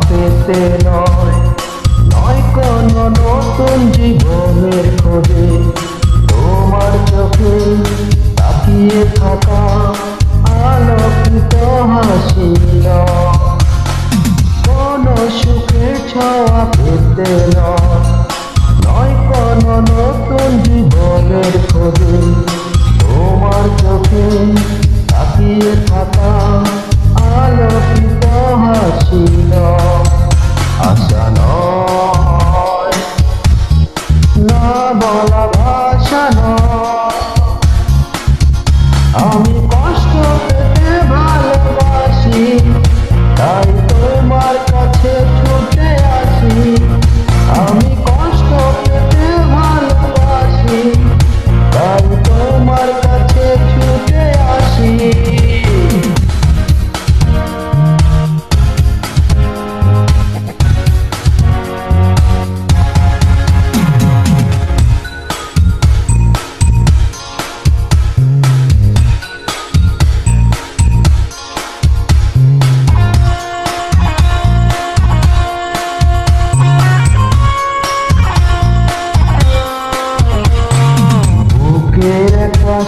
পেতে নয়। নয় কোন নতুন জীবনের খোঁজে। তোমার চোখে তাকিয়ে থাকা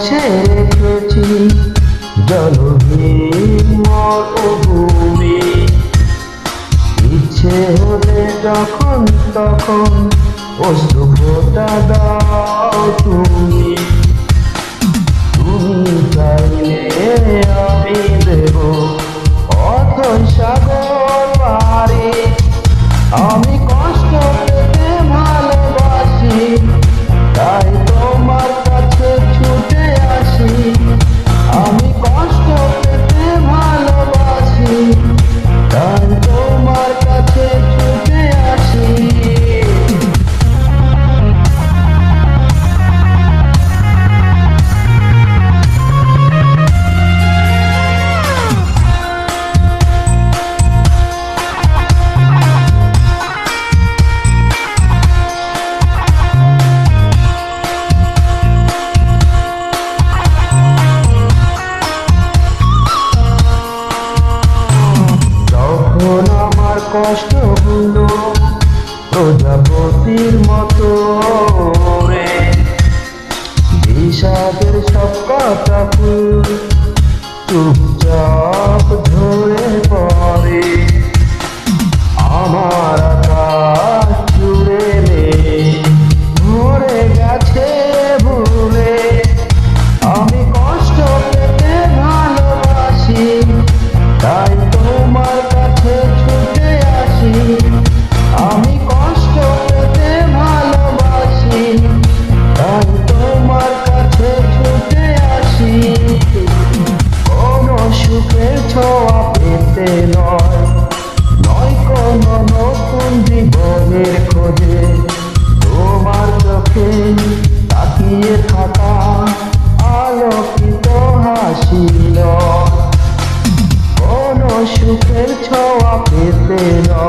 পাশে রেখেছি জলহীন মরুভূমি ইচ্ছে হলে যখন তখন অশ্রু ফোটা দাও তুমি। তুমি চাইলে আমি দেবো কষ্টগুলো প্রজাপতির মতো রে। বিষাদের সব কথা চুপচাপ সুখের ছোঁয়া পেতে না